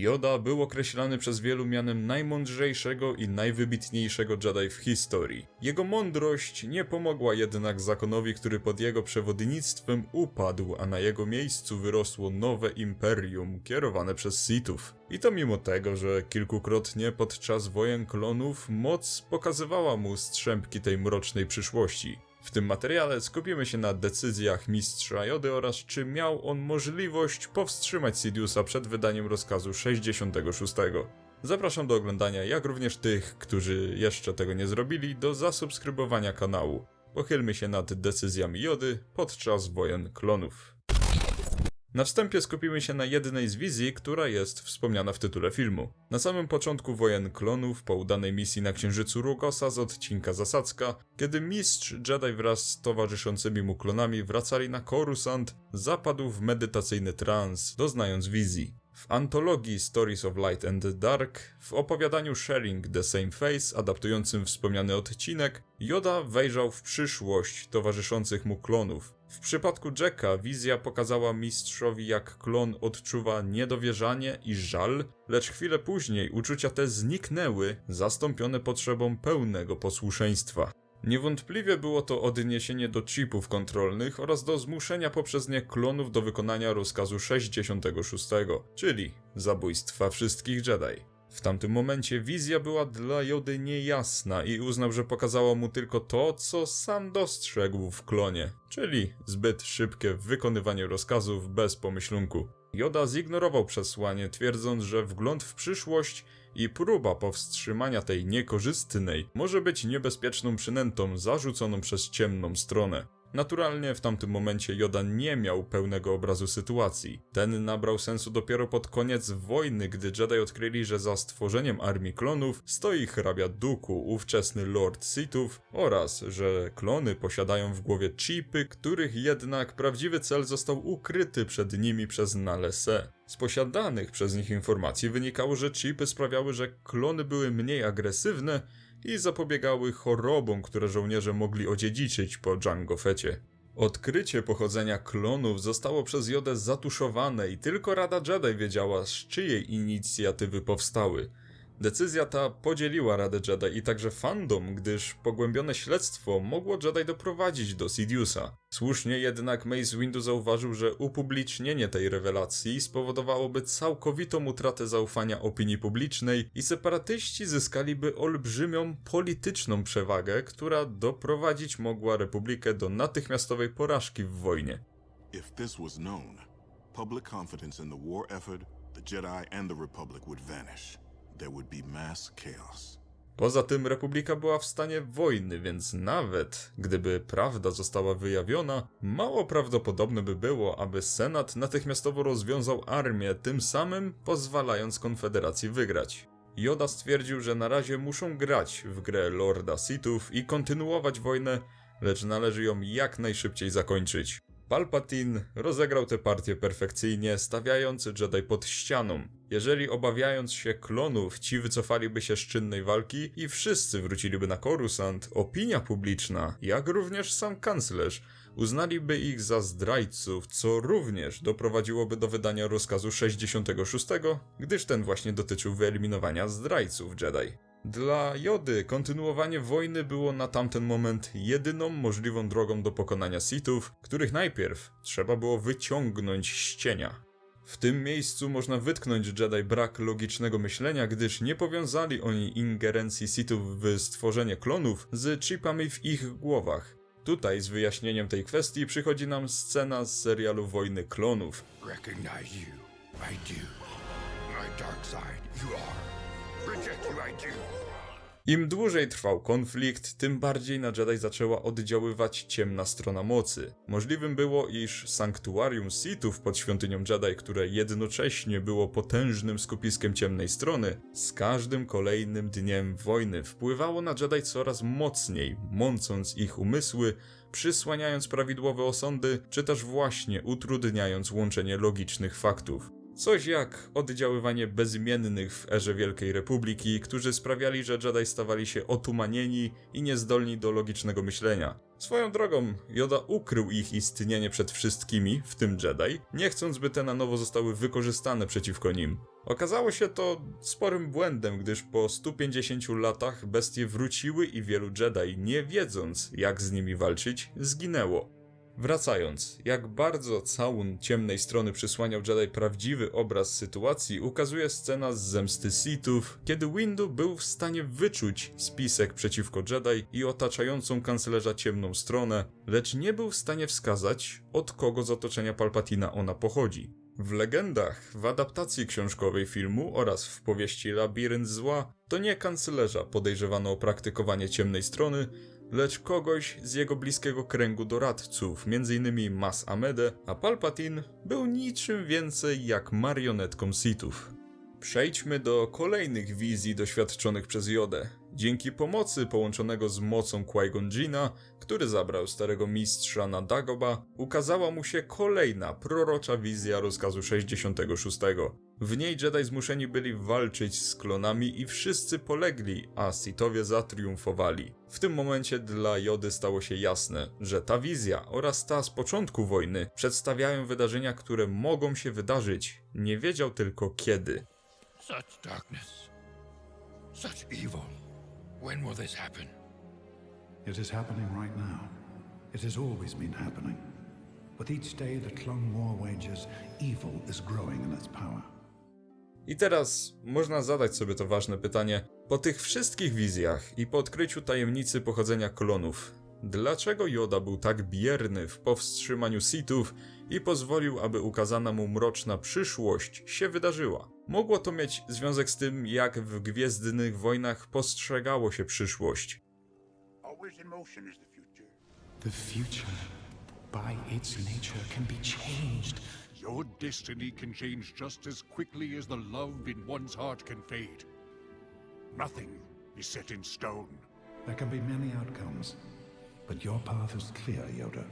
Yoda był określany przez wielu mianem najmądrzejszego i najwybitniejszego Jedi w historii. Jego mądrość nie pomogła jednak zakonowi, który pod jego przewodnictwem upadł, a na jego miejscu wyrosło nowe imperium kierowane przez Sithów. I to mimo tego, że kilkukrotnie podczas wojen klonów moc pokazywała mu strzępki tej mrocznej przyszłości. W tym materiale skupimy się na decyzjach mistrza Jody oraz czy miał on możliwość powstrzymać Sidiousa przed wydaniem rozkazu 66. Zapraszam do oglądania, jak również tych, którzy jeszcze tego nie zrobili, do zasubskrybowania kanału. Pochylmy się nad decyzjami Jody podczas wojen klonów. Na wstępie skupimy się na jednej z wizji, która jest wspomniana w tytule filmu. Na samym początku wojen klonów, po udanej misji na księżycu Rugosa z odcinka Zasadzka, kiedy mistrz Jedi wraz z towarzyszącymi mu klonami wracali na Coruscant, zapadł w medytacyjny trans, doznając wizji. W antologii Stories of Light and Dark, w opowiadaniu Sharing the Same Face, adaptującym wspomniany odcinek, Yoda wejrzał w przyszłość towarzyszących mu klonów. W przypadku Jacka wizja pokazała mistrzowi, jak klon odczuwa niedowierzanie i żal, lecz chwilę później uczucia te zniknęły, zastąpione potrzebą pełnego posłuszeństwa. Niewątpliwie było to odniesienie do chipów kontrolnych oraz do zmuszenia poprzez nie klonów do wykonania rozkazu 66, czyli zabójstwa wszystkich Jedi. W tamtym momencie wizja była dla Jody niejasna i uznał, że pokazała mu tylko to, co sam dostrzegł w klonie, czyli zbyt szybkie wykonywanie rozkazów bez pomyślunku. Joda zignorował przesłanie, twierdząc, że wgląd w przyszłość i próba powstrzymania tej niekorzystnej może być niebezpieczną przynętą zarzuconą przez ciemną stronę. Naturalnie w tamtym momencie Joda nie miał pełnego obrazu sytuacji. Ten nabrał sensu dopiero pod koniec wojny, gdy Jedi odkryli, że za stworzeniem armii klonów stoi hrabia Duku, ówczesny Lord Sithów, oraz że klony posiadają w głowie chipy, których jednak prawdziwy cel został ukryty przed nimi przez Nalese. Z posiadanych przez nich informacji wynikało, że chipy sprawiały, że klony były mniej agresywne i zapobiegały chorobom, które żołnierze mogli odziedziczyć po Jango Fecie. Odkrycie pochodzenia klonów zostało przez Jodę zatuszowane i tylko Rada Jedi wiedziała, z czyjej inicjatywy powstały. Decyzja ta podzieliła Radę Jedi i także fandom, gdyż pogłębione śledztwo mogło Jedi doprowadzić do Sidiousa. Słusznie jednak Mace Windu zauważył, że upublicznienie tej rewelacji spowodowałoby całkowitą utratę zaufania opinii publicznej i separatyści zyskaliby olbrzymią polityczną przewagę, która doprowadzić mogła Republikę do natychmiastowej porażki w wojnie. If this was known, public confidence in the war effort, the Jedi, and the Republic would vanish. There would be mass chaos. Poza tym Republika była w stanie wojny, więc nawet gdyby prawda została wyjawiona, mało prawdopodobne by było, aby Senat natychmiastowo rozwiązał armię, tym samym pozwalając Konfederacji wygrać. Joda stwierdził, że na razie muszą grać w grę Lorda Sithów i kontynuować wojnę, lecz należy ją jak najszybciej zakończyć. Palpatine rozegrał tę partię perfekcyjnie, stawiając Jedi pod ścianą. Jeżeli obawiając się klonów, ci wycofaliby się z czynnej walki i wszyscy wróciliby na Coruscant, opinia publiczna, jak również sam kanclerz, uznaliby ich za zdrajców, co również doprowadziłoby do wydania rozkazu 66, gdyż ten właśnie dotyczył wyeliminowania zdrajców Jedi. Dla Jody kontynuowanie wojny było na tamten moment jedyną możliwą drogą do pokonania Sithów, których najpierw trzeba było wyciągnąć z cienia. W tym miejscu można wytknąć Jedi brak logicznego myślenia, gdyż nie powiązali oni ingerencji Sithów w stworzenie klonów z chipami w ich głowach. Tutaj z wyjaśnieniem tej kwestii przychodzi nam scena z serialu Wojny Klonów, Recognize you. I do. My dark side, you are. Im dłużej trwał konflikt, tym bardziej na Jedi zaczęła oddziaływać ciemna strona mocy. Możliwym było, iż sanktuarium Sithów pod świątynią Jedi, które jednocześnie było potężnym skupiskiem ciemnej strony, z każdym kolejnym dniem wojny wpływało na Jedi coraz mocniej, mącąc ich umysły, przysłaniając prawidłowe osądy, czy też właśnie utrudniając łączenie logicznych faktów. Coś jak oddziaływanie bezimiennych w erze Wielkiej Republiki, którzy sprawiali, że Jedi stawali się otumanieni i niezdolni do logicznego myślenia. Swoją drogą, Yoda ukrył ich istnienie przed wszystkimi, w tym Jedi, nie chcąc, by te na nowo zostały wykorzystane przeciwko nim. Okazało się to sporym błędem, gdyż po 150 latach bestie wróciły i wielu Jedi, nie wiedząc jak z nimi walczyć, zginęło. Wracając, jak bardzo całun ciemnej strony przysłaniał Jedi prawdziwy obraz sytuacji, ukazuje scena z zemsty Sithów, kiedy Windu był w stanie wyczuć spisek przeciwko Jedi i otaczającą kanclerza ciemną stronę, lecz nie był w stanie wskazać, od kogo z otoczenia Palpatina ona pochodzi. W legendach, w adaptacji książkowej filmu oraz w powieści Labirynt Zła, to nie kanclerza podejrzewano o praktykowanie ciemnej strony, lecz kogoś z jego bliskiego kręgu doradców, m.in. Mas Amede, a Palpatine był niczym więcej jak marionetką Sithów. Przejdźmy do kolejnych wizji doświadczonych przez Jodę. Dzięki pomocy połączonego z mocą Qui-Gon Jinna, który zabrał starego mistrza na Dagoba, ukazała mu się kolejna prorocza wizja rozkazu 66. W niej Jedi zmuszeni byli walczyć z klonami i wszyscy polegli, a Sithowie zatriumfowali. W tym momencie dla Jody stało się jasne, że ta wizja oraz ta z początku wojny przedstawiają wydarzenia, które mogą się wydarzyć. Nie wiedział tylko kiedy. Such darkness. Such evil. When will this happen? It is happening right now. It has always been happening. With each day the Clone War wages, evil is growing in its power. I teraz można zadać sobie to ważne pytanie. Po tych wszystkich wizjach i po odkryciu tajemnicy pochodzenia klonów, dlaczego Yoda był tak bierny w powstrzymaniu Sithów i pozwolił, aby ukazana mu mroczna przyszłość się wydarzyła? Mogło to mieć związek z tym, jak w Gwiezdnych Wojnach postrzegało się przyszłość. The future, by its nature, can be changed. Your destiny can change just as quickly as the love in one's heart can fade. Nothing is set in stone. There can be many outcomes, but your path is clear, Yoda.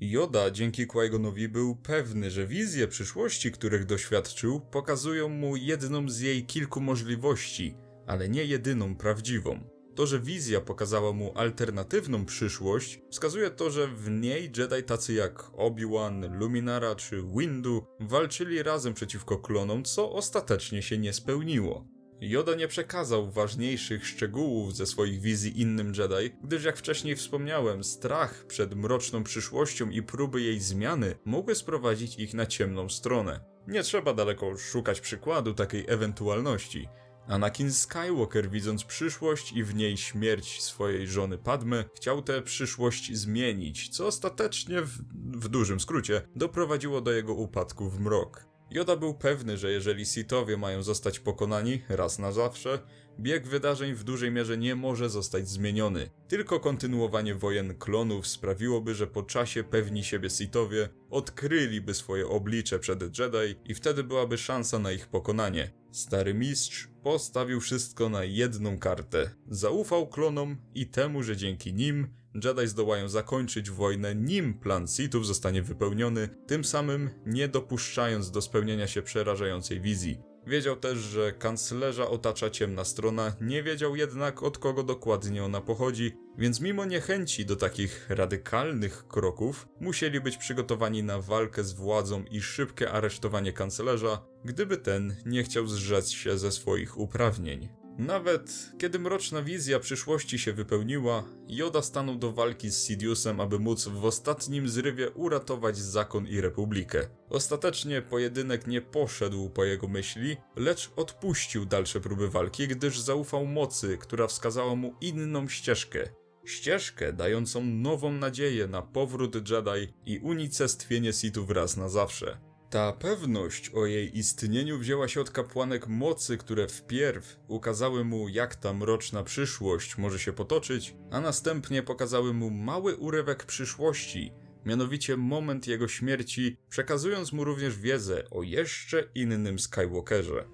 Yoda dzięki Qui-Gonowi był pewny, że wizje przyszłości, których doświadczył, pokazują mu jedną z jej kilku możliwości, ale nie jedyną prawdziwą. To, że wizja pokazała mu alternatywną przyszłość, wskazuje to, że w niej Jedi tacy jak Obi-Wan, Luminara czy Windu walczyli razem przeciwko klonom, co ostatecznie się nie spełniło. Yoda nie przekazał ważniejszych szczegółów ze swoich wizji innym Jedi, gdyż jak wcześniej wspomniałem, strach przed mroczną przyszłością i próby jej zmiany mogły sprowadzić ich na ciemną stronę. Nie trzeba daleko szukać przykładu takiej ewentualności. Anakin Skywalker, widząc przyszłość i w niej śmierć swojej żony Padme, chciał tę przyszłość zmienić, co ostatecznie, w, w dużym skrócie, doprowadziło do jego upadku w mrok. Yoda był pewny, że jeżeli Sithowie mają zostać pokonani raz na zawsze, bieg wydarzeń w dużej mierze nie może zostać zmieniony. Tylko kontynuowanie wojen klonów sprawiłoby, że po czasie pewni siebie Sithowie odkryliby swoje oblicze przed Jedi i wtedy byłaby szansa na ich pokonanie. Stary mistrz postawił wszystko na jedną kartę. Zaufał klonom i temu, że dzięki nim Jedi zdołają zakończyć wojnę, nim plan Sithów zostanie wypełniony, tym samym nie dopuszczając do spełnienia się przerażającej wizji. Wiedział też, że kanclerza otacza ciemna strona, nie wiedział jednak od kogo dokładnie ona pochodzi, więc mimo niechęci do takich radykalnych kroków, musieli być przygotowani na walkę z władzą i szybkie aresztowanie kanclerza, gdyby ten nie chciał zrzec się ze swoich uprawnień. Nawet kiedy mroczna wizja przyszłości się wypełniła, Yoda stanął do walki z Sidiousem, aby móc w ostatnim zrywie uratować zakon i republikę. Ostatecznie pojedynek nie poszedł po jego myśli, lecz odpuścił dalsze próby walki, gdyż zaufał mocy, która wskazała mu inną ścieżkę. Ścieżkę dającą nową nadzieję na powrót Jedi i unicestwienie Sithów raz na zawsze. Ta pewność o jej istnieniu wzięła się od kapłanek mocy, które wpierw ukazały mu, jak ta mroczna przyszłość może się potoczyć, a następnie pokazały mu mały urywek przyszłości, mianowicie moment jego śmierci, przekazując mu również wiedzę o jeszcze innym Skywalkerze.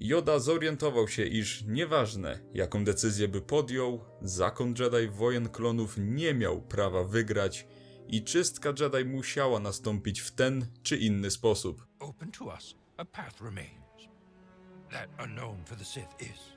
Yoda zorientował się, iż nieważne jaką decyzję by podjął, zakon Jedi wojen klonów nie miał prawa wygrać i czystka Jedi musiała nastąpić w ten czy inny sposób. Open to us, a path remains. that unknown for the Sith is.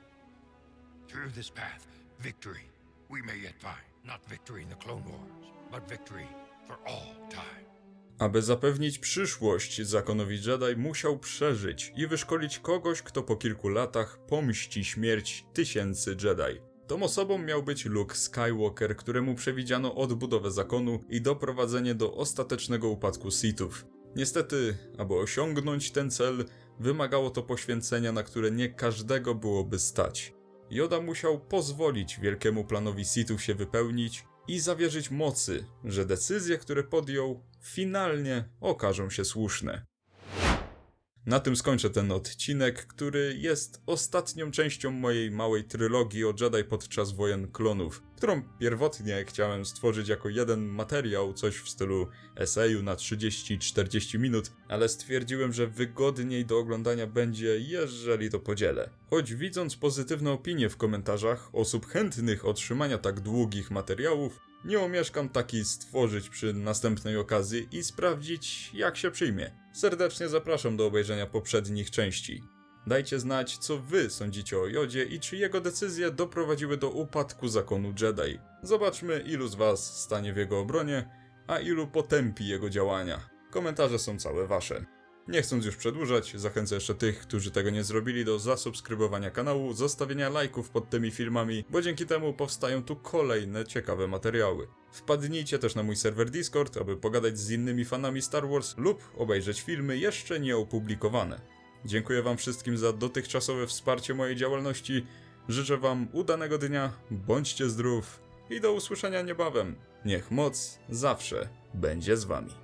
Through this path, victory we may yet find. Not victory in the Clone Wars, but victory for all time. Aby zapewnić przyszłość zakonowi Jedi, musiał przeżyć i wyszkolić kogoś, kto po kilku latach pomści śmierć tysięcy Jedi. Tą osobą miał być Luke Skywalker, któremu przewidziano odbudowę zakonu i doprowadzenie do ostatecznego upadku Sithów. Niestety, aby osiągnąć ten cel, wymagało to poświęcenia, na które nie każdego byłoby stać. Yoda musiał pozwolić wielkiemu planowi Sithów się wypełnić i zawierzyć mocy, że decyzje, które podjął, finalnie okażą się słuszne. Na tym skończę ten odcinek, który jest ostatnią częścią mojej małej trylogii o Jedi podczas wojen klonów, którą pierwotnie chciałem stworzyć jako jeden materiał, coś w stylu eseju na 30-40 minut, ale stwierdziłem, że wygodniej do oglądania będzie, jeżeli to podzielę. Choć widząc pozytywne opinie w komentarzach osób chętnych otrzymania tak długich materiałów, nie omieszkam taki stworzyć przy następnej okazji i sprawdzić, jak się przyjmie. Serdecznie zapraszam do obejrzenia poprzednich części. Dajcie znać, co wy sądzicie o Jodzie i czy jego decyzje doprowadziły do upadku zakonu Jedi. Zobaczmy, ilu z was stanie w jego obronie, a ilu potępi jego działania. Komentarze są całe wasze. Nie chcąc już przedłużać, zachęcę jeszcze tych, którzy tego nie zrobili do zasubskrybowania kanału, zostawienia lajków pod tymi filmami, bo dzięki temu powstają tu kolejne ciekawe materiały. Wpadnijcie też na mój serwer Discord, aby pogadać z innymi fanami Star Wars lub obejrzeć filmy jeszcze nieopublikowane. Dziękuję wam wszystkim za dotychczasowe wsparcie mojej działalności. Życzę wam udanego dnia, bądźcie zdrów i do usłyszenia niebawem. Niech moc zawsze będzie z wami.